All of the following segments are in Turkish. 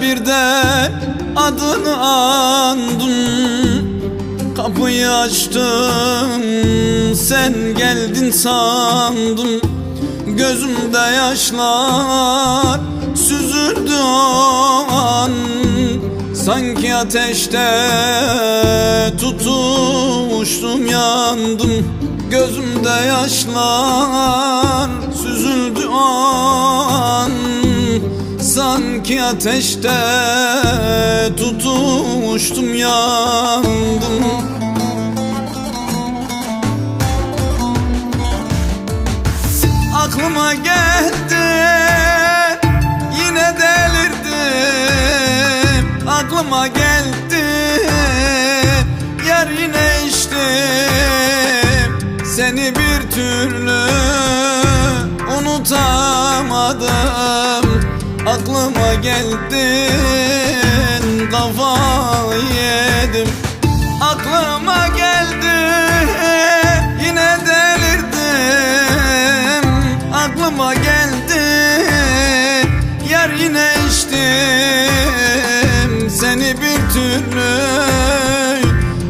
bir de adını andım. Kapıyı açtım sen geldin sandım. Gözümde yaşlar süzüldü o an. Sanki ateşte tutuştum yandım. Gözümde yaşlar süzüldü Sanki ateşte tutuştum yandım. Aklıma geldi yine delirdim. Aklıma geldi yer yine içtim. Seni bir türlü unutamadım Aklıma geldin kafa yedim. Aklıma geldi yine delirdim. Aklıma geldi yer yine içtim. Seni bir türlü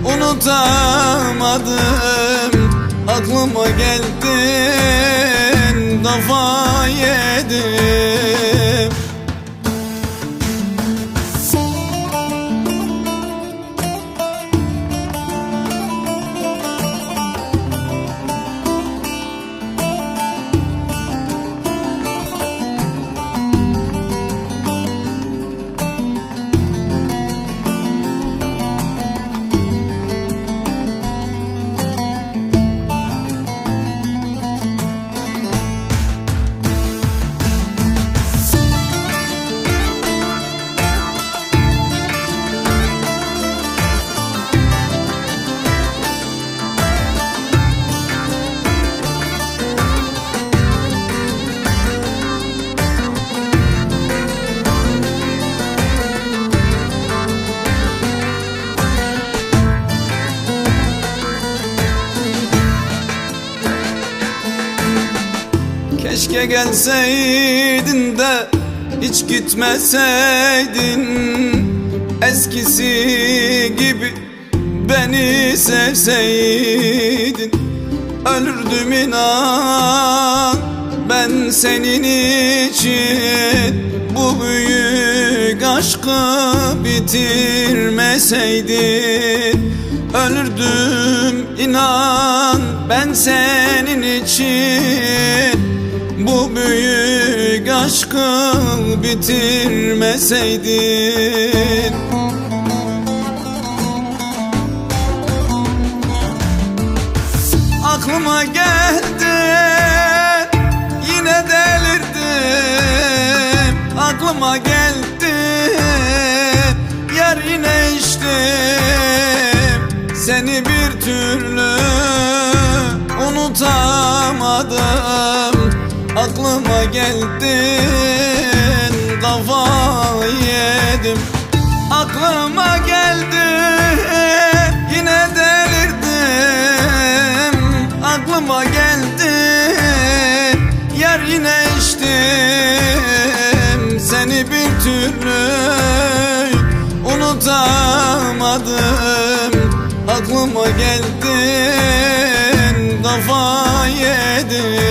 unutamadım. Aklıma geldin kafa Keşke gelseydin de hiç gitmeseydin. Eskisi gibi beni sevseydin. Ölürdüm inan ben senin için. Bu büyük aşkı bitirmeseydin. Ölürdüm inan ben senin için bu büyük aşkı bitirmeseydin. Aklıma geldi yine delirdim. Aklıma geldi yer yine içtim. Seni bir türlü unutamadım Aklıma geldin kafa yedim. Aklıma geldi yine delirdim. Aklıma geldi yer yine içtim. Seni bir türlü unutamadım. Aklıma geldin kafa yedim